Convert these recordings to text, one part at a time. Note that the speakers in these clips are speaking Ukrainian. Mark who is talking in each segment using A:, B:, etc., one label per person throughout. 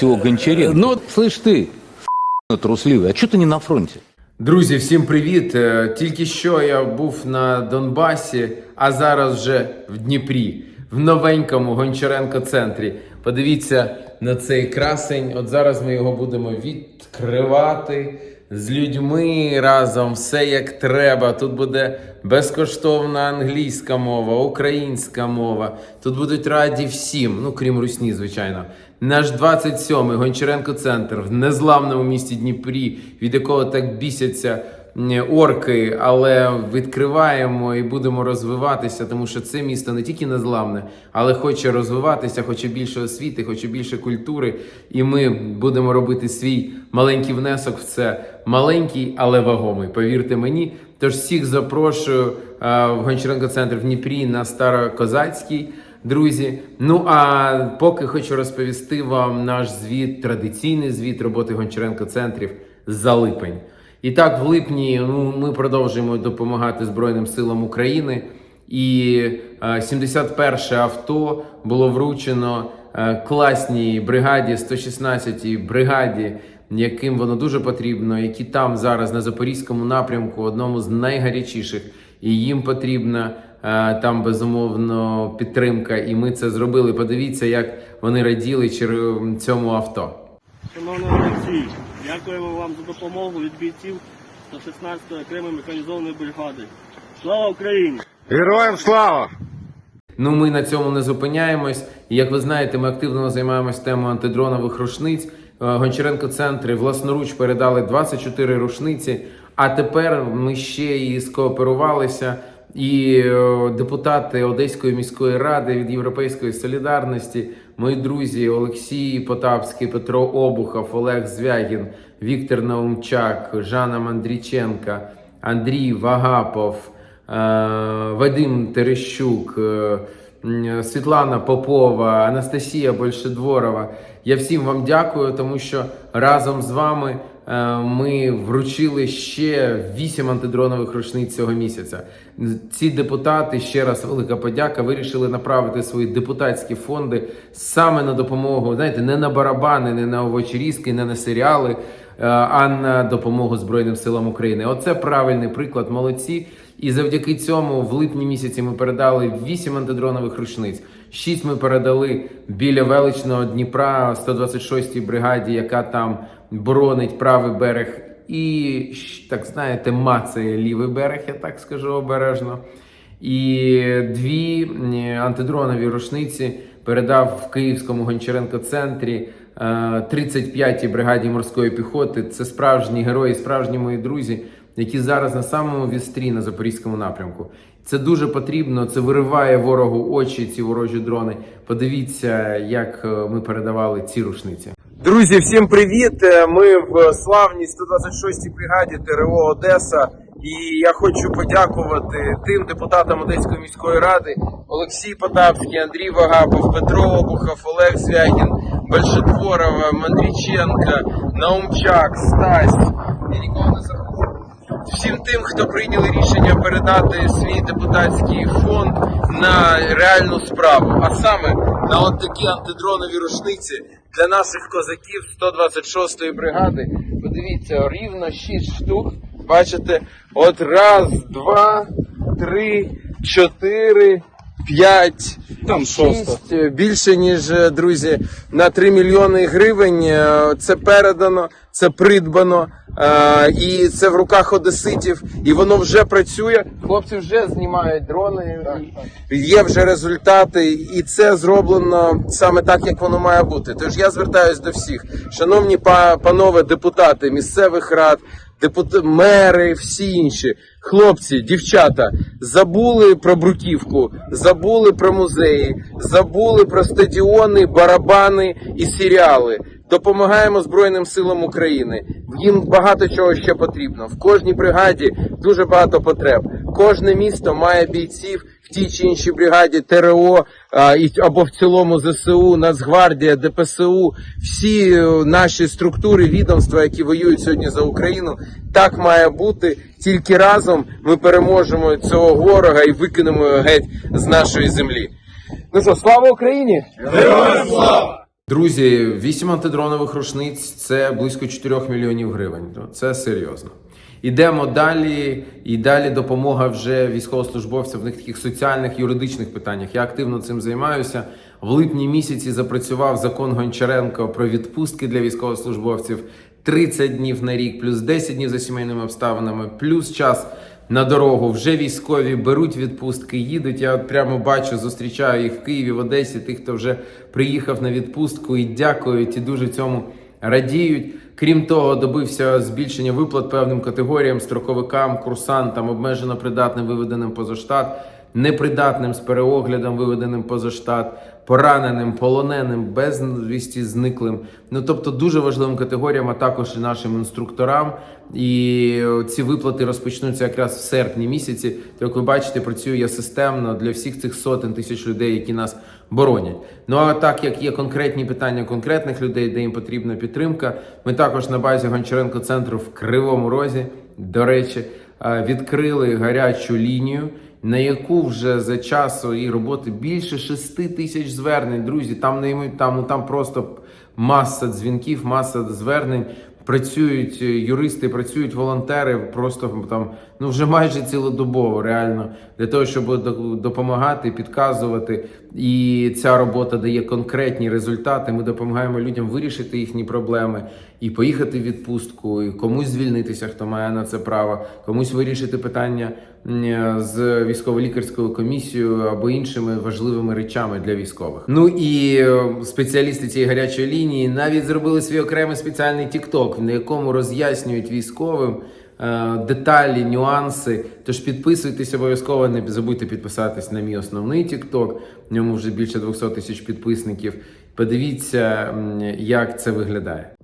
A: всего Гончаренко. Ну, слышь ты, трусливый, а что ты не на фронте?
B: Друзі, всім привіт! Е, Тільки що я був на Донбасі, а зараз вже в Дніпрі, в новенькому Гончаренко центрі. Подивіться на цей красень. От зараз ми його будемо відкривати з людьми разом, все як треба. Тут буде безкоштовна англійська мова, українська мова. Тут будуть раді всім, ну крім русні, звичайно. Наш 27-й Гончаренко центр в незламному місті Дніпрі, від якого так бісяться орки, але відкриваємо і будемо розвиватися, тому що це місто не тільки незламне, але хоче розвиватися, хоче більше освіти, хоче більше культури. І ми будемо робити свій маленький внесок в це. Маленький, але вагомий. Повірте мені. Тож всіх запрошую в Гончаренко центр в Дніпрі на Старокозацький. Друзі, ну а поки хочу розповісти вам наш звіт, традиційний звіт роботи Гончаренко центрів за липень. І так, в липні ну, ми продовжуємо допомагати Збройним силам України. І е, 71 авто було вручено е, класній бригаді, 116-й бригаді, яким воно дуже потрібно, які там зараз на запорізькому напрямку, одному з найгарячіших, і їм потрібна е, там безумовно підтримка. І ми це зробили. Подивіться, як вони раділи цьому авто.
C: Дякуємо вам за допомогу від бійців 116-ї окремої механізованої бригади. Слава Україні!
D: Героям слава!
B: Ну, ми на цьому не зупиняємось. І, Як ви знаєте, ми активно займаємось темою антидронових рушниць. Е, Гончаренко центри власноруч передали 24 рушниці. А тепер ми ще і скооперувалися. І е, депутати Одеської міської ради від Європейської солідарності, мої друзі Олексій Потапський, Петро Обухов, Олег Звягін, Віктор Наумчак, Жанна Мандріченка, Андрій Вагапов. Е, Вадим Терещук, е, Світлана Попова, Анастасія Большедворова. Я всім вам дякую, тому що разом з вами ми вручили ще вісім антидронових рушниць цього місяця. Ці депутати ще раз велика подяка. Вирішили направити свої депутатські фонди саме на допомогу. Знаєте, не на барабани, не на овочерізки, не на серіали, е, а на допомогу Збройним силам України. Оце правильний приклад. Молодці. І завдяки цьому в липні місяці ми передали 8 антидронових рушниць. 6 ми передали біля величного Дніпра 126-й бригаді, яка там боронить правий берег. І так знаєте, мацає лівий берег, я так скажу обережно. І дві антидронові рушниці передав в Київському Гончаренко центрі е, 35-й бригаді морської піхоти. Це справжні герої, справжні мої друзі, які зараз на самому вістрі на запорізькому напрямку. Це дуже потрібно. Це вириває ворогу очі, ці ворожі дрони. Подивіться, як е, ми передавали ці рушниці. Друзі, всім привіт! Е, Ми в славній 126-й бригаді ТРО Одеса. І я хочу подякувати тим депутатам Одеської міської ради Олексій Потапський, Андрій Вагапов, Петро Обухов, Олег Звягін, Большетворова, Мандріченка, Наумчак, Стась. Я нікого не забув. Всім тим, хто прийняли рішення передати свій депутатський фонд на реальну справу, а саме на от такі антидронові рушниці для наших козаків 126-ї бригади. Подивіться, рівно 6 штук. Бачите, от раз, два, три, чотири, п'ять.
C: Там
B: Шість, е, більше ніж е, друзі на 3 мільйони гривень. е, Це передано, це придбано, і це в руках одеситів, і воно вже працює. Хлопці вже знімають дрони. і Є вже результати, і це зроблено саме так, як воно має бути. Тож я звертаюсь до всіх, шановні па- панове депутати місцевих рад. Депут... мери, всі інші хлопці, дівчата забули про бруківку, забули про музеї, забули про стадіони, барабани і серіали. Допомагаємо Збройним силам України. Їм багато чого ще потрібно. В кожній бригаді дуже багато потреб. Кожне місто має бійців в тій чи іншій бригаді ТРО або в цілому ЗСУ, Нацгвардія, ДПСУ, всі е, наші структури, відомства, які воюють сьогодні за Україну. Так має бути. Тільки разом ми переможемо цього ворога і викинемо його геть з нашої землі. Ну що, слава Україні! Друзі, 8 антидронових рушниць це близько 4 мільйонів гривень. Ну, Це серйозно. Ідемо далі, і далі допомога вже військовослужбовцям в них таких соціальних юридичних питаннях. Я активно цим займаюся. В липні місяці запрацював закон Гончаренко про відпустки для військовослужбовців 30 днів на рік, плюс 10 днів за сімейними обставинами, плюс час на дорогу. Вже військові беруть відпустки, їдуть. Я от прямо бачу, зустрічаю їх в Києві, в Одесі, тих, хто вже приїхав на відпустку і дякують, і дуже цьому радіють. Крім того, добився збільшення виплат певним категоріям, строковикам, курсантам, обмежено придатним виведеним поза штат, непридатним з переоглядом, виведеним поза штат, пораненим, полоненим, безвісті зниклим. Ну тобто дуже важливим категоріям, а також і нашим інструкторам. І ці виплати розпочнуться якраз в серпні місяці. То, як ви бачите, працюю я системно для всіх цих сотень тисяч людей, які нас боронять. Ну а так як є конкретні питання конкретних людей, де їм потрібна підтримка, ми також на базі Гончаренко центру в Кривому Розі, до речі, е, відкрили гарячу лінію. На яку вже за часу і роботи більше 6 тисяч звернень, друзі. Там не там, ну там просто маса дзвінків, маса звернень. Працюють е, юристи, працюють волонтери, просто там ну вже майже цілодобово, реально для того, щоб до- допомагати, підказувати. І ця робота дає конкретні результати. Ми допомагаємо людям вирішити їхні проблеми і поїхати в відпустку, і комусь звільнитися, хто має на це право, комусь вирішити питання з військово-лікарською комісією або іншими важливими речами для військових. Ну і е, спеціалісти цієї гарячої лінії навіть зробили свій окремий спеціальний тікток, на якому роз'яснюють військовим. Е, Деталі, нюанси. Тож підписуйтесь обов'язково. Не забудьте підписатись на мій основний TikTok. В ньому вже більше 200 тисяч підписників. Подивіться, як це виглядає.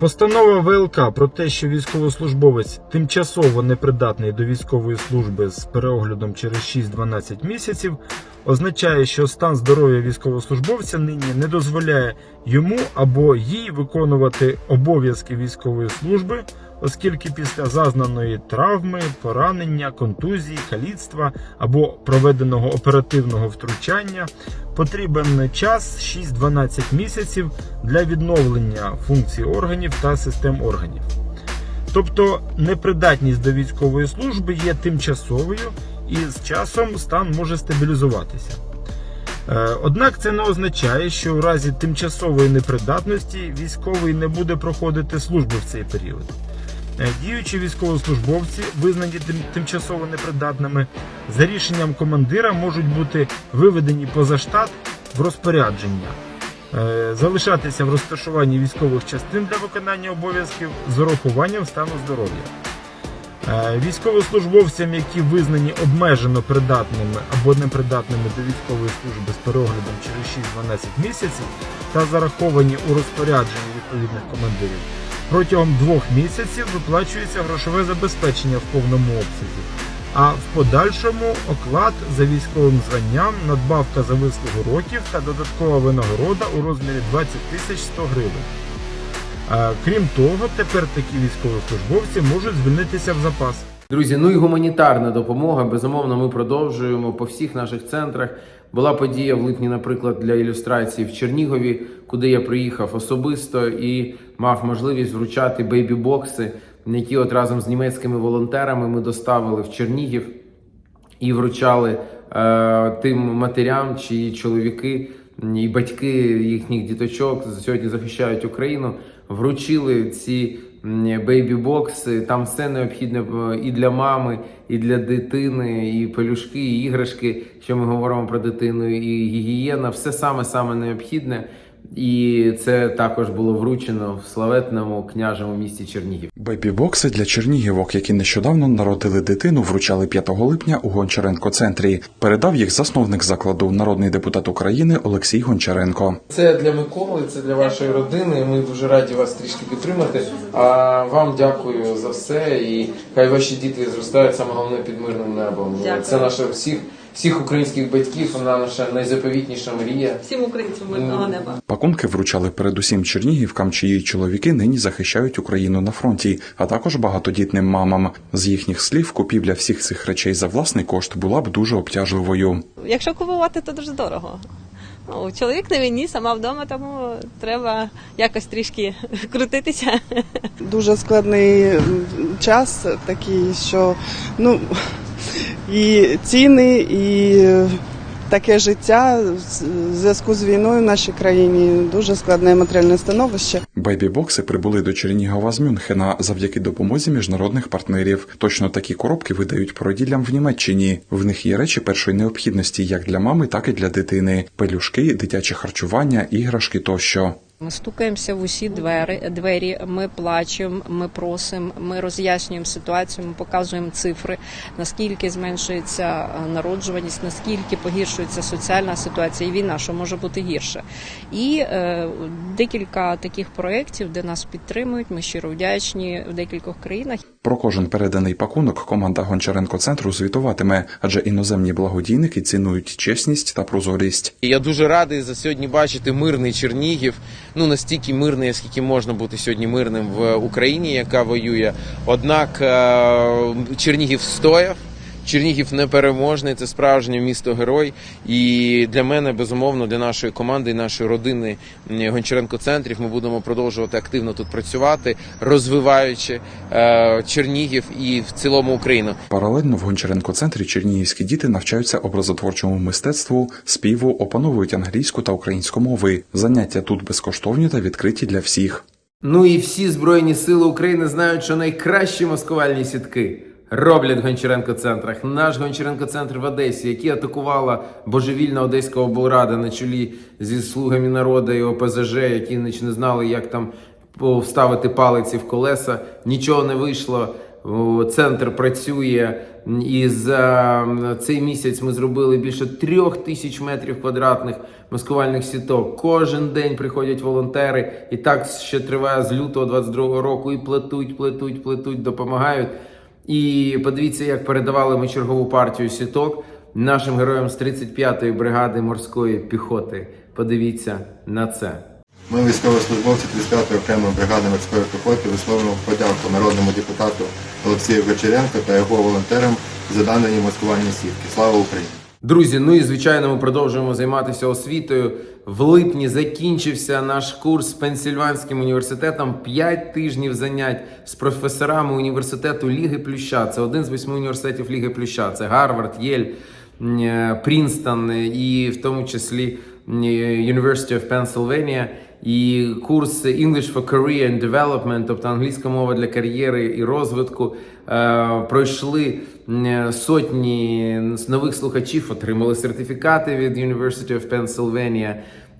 D: Постанова ВЛК про те, що військовослужбовець тимчасово непридатний до військової служби з переоглядом через 6-12 місяців, означає, що стан здоров'я військовослужбовця нині не дозволяє йому або їй виконувати обов'язки військової служби, оскільки після зазнаної травми, поранення, контузії, каліцтва або проведеного оперативного втручання потрібен час 6-12 місяців для відновлення функцій органів та систем органів. Тобто непридатність до військової служби є тимчасовою і з часом стан може стабілізуватися. Е, Однак це не означає, що в разі тимчасової непридатності військовий не буде проходити службу в цей період. Е, Діючі військовослужбовці, визнані тимчасово непридатними, за рішенням командира можуть бути виведені поза штат в розпорядження, е, залишатися в розташуванні військових частин для виконання обов'язків з урахуванням стану здоров'я. Е, Військовослужбовцям, які визнані обмежено придатними або непридатними до військової служби з переоглядом через 6-12 місяців та зараховані у розпорядженні відповідних командирів, протягом двох місяців виплачується грошове забезпечення в повному обсязі, а в подальшому оклад за військовим званням, надбавка за вислугу років та додаткова винагорода у розмірі 20 тисяч 100 гривень. Е, Крім того, тепер такі військовослужбовці можуть звільнитися в запас.
B: Друзі, ну і гуманітарна допомога. Безумовно, ми продовжуємо по всіх наших центрах. Була подія в липні, наприклад, для ілюстрації в Чернігові, куди я приїхав особисто і мав можливість вручати бейбі-бокси, які от разом з німецькими волонтерами ми доставили в Чернігів і вручали е, тим матерям, чиї чоловіки і батьки їхніх діточок сьогодні захищають Україну. Вручили ці бейбі-бокси. Там все необхідне е, і для мами, і для дитини, і пелюшки, і іграшки. Що ми говоримо про дитину, і гігієна, все саме саме необхідне. І це також було вручено в славетному княжому місті Чернігів.
E: Бейбі-бокси для чернігівок, які нещодавно народили дитину, вручали 5 липня у Гончаренко центрі. Передав їх засновник закладу, народний депутат України Олексій Гончаренко.
B: Це для Миколи, це для вашої родини. Ми дуже раді вас трішки підтримати. А вам дякую за все. І хай ваші діти зростають саме головне під мирним небом.
F: Дякую.
B: Це наша всіх, всіх українських батьків. Вона наша найзаповітніша мрія.
F: всім українцям мирного неба.
E: Пакунки вручали передусім чернігівкам, чиї чоловіки нині захищають Україну на фронті, а також багатодітним мамам. З їхніх слів, купівля всіх цих речей за власний кошт була б дуже обтяжливою.
F: Якщо купувати, то дуже дорого. Ну, чоловік на війні, сама вдома, тому треба якось трішки крутитися.
G: дуже складний час такий, що ну і ціни, і е, таке життя в зв'язку з війною в нашій країні дуже складне матеріальне становище.
E: Бейбі-бокси прибули до Чернігова з Мюнхена завдяки допомозі міжнародних партнерів. Точно такі коробки видають породіллям в Німеччині. В них є речі першої необхідності як для мами, так і для дитини: пелюшки, дитяче харчування, іграшки тощо.
F: Ми стукаємося в усі двері, двері, ми плачемо, ми просимо, ми роз'яснюємо ситуацію, ми показуємо цифри, наскільки зменшується е, народжуваність, наскільки погіршується соціальна ситуація і війна, що може бути гірше. І е, декілька таких проєктів, де нас підтримують. Ми щиро вдячні в декількох країнах.
E: Про кожен переданий пакунок команда Гончаренко центру звітуватиме, адже іноземні благодійники цінують чесність та прозорість.
B: Я дуже радий за сьогодні бачити мирний Чернігів. Ну настільки мирний, скільки можна бути сьогодні мирним в Україні, яка воює. Однак е, Чернігів стояв. Чернігів непереможний, це справжнє місто герой. І для мене, безумовно, для нашої команди і нашої родини Гончаренко центрів ми будемо продовжувати активно тут працювати, розвиваючи е, Чернігів і в цілому Україну.
E: Паралельно в Гончаренко центрі чернігівські діти навчаються образотворчому мистецтву, співу, опановують англійську та українську мови. Заняття тут безкоштовні та відкриті для всіх.
B: Ну і всі Збройні Сили України знають, що найкращі маскувальні сітки роблять в Гончаренко центрах. Наш Гончаренко центр в Одесі, який атакувала божевільна одеська облрада на чолі зі слугами народу і ОПЗЖ, які не знали, як там вставити палиці в колеса. Нічого не вийшло. Центр працює і за цей місяць ми зробили більше трьох тисяч метрів квадратних маскувальних сіток. Кожен день приходять волонтери, і так ще триває з лютого 22-го року. І плетуть, плетуть, плетуть, допомагають. І подивіться, як передавали ми чергову партію сіток нашим героям з 35-ї бригади морської піхоти. Подивіться на це.
H: Ми, військовослужбовці 35-ї окремої бригади морської піхоти, висловлюємо подяку народному депутату Олексію Гочеренко та його волонтерам за дані маскувальні сітки. Слава Україні!
B: Друзі, ну і звичайно, ми продовжуємо займатися освітою. В липні закінчився наш курс з Пенсільванським університетом. П'ять тижнів занять з професорами університету Ліги Плюща. Це один з восьми університетів Ліги Плюща. Це Гарвард, Єль, е, Прінстон е, і в тому числі е, University of Pennsylvania. І курс English for Career and Development, тобто англійська мова для кар'єри і розвитку, е, пройшли сотні нових слухачів, отримали сертифікати від University of Pennsylvania.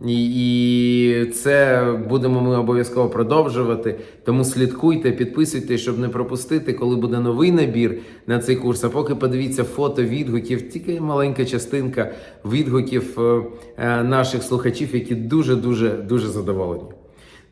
B: І, це будемо ми обов'язково продовжувати. Тому слідкуйте, підписуйтесь, щоб не пропустити, коли буде новий набір на цей курс. А поки подивіться фото відгуків, тільки маленька частинка відгуків е, е, наших слухачів, які дуже дуже дуже задоволені.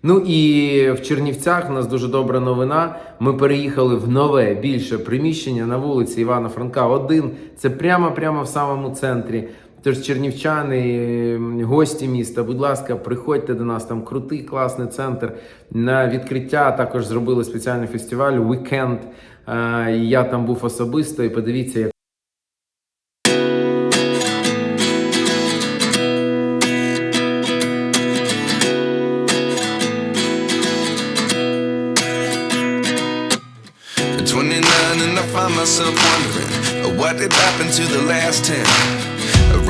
B: Ну і в Чернівцях у нас дуже добра новина. Ми переїхали в нове більше приміщення на вулиці Івана Франка. 1. Це прямо прямо в самому центрі. Тож чернівчани, гості міста, будь ласка, приходьте до нас. Там крутий класний центр. На відкриття також зробили спеціальний фестиваль Weekend. Я там був особисто. І подивіться, як
I: At 29 and I find myself wondering uh, what did happen to the last 10.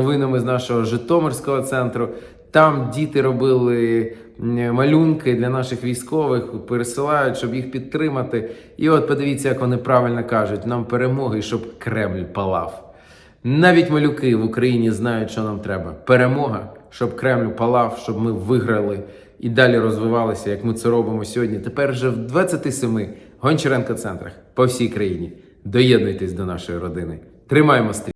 B: Новинами з нашого Житомирського центру. Там діти робили малюнки для наших військових, пересилають, щоб їх підтримати. І от подивіться, як вони правильно кажуть: нам перемоги, щоб Кремль палав. Навіть малюки в Україні знають, що нам треба. Перемога, щоб Кремль палав, щоб ми виграли і далі розвивалися, як ми це робимо сьогодні. Тепер вже в 27 Гончаренко центрах по всій країні. Доєднуйтесь до нашої родини. Тримаємо стрій!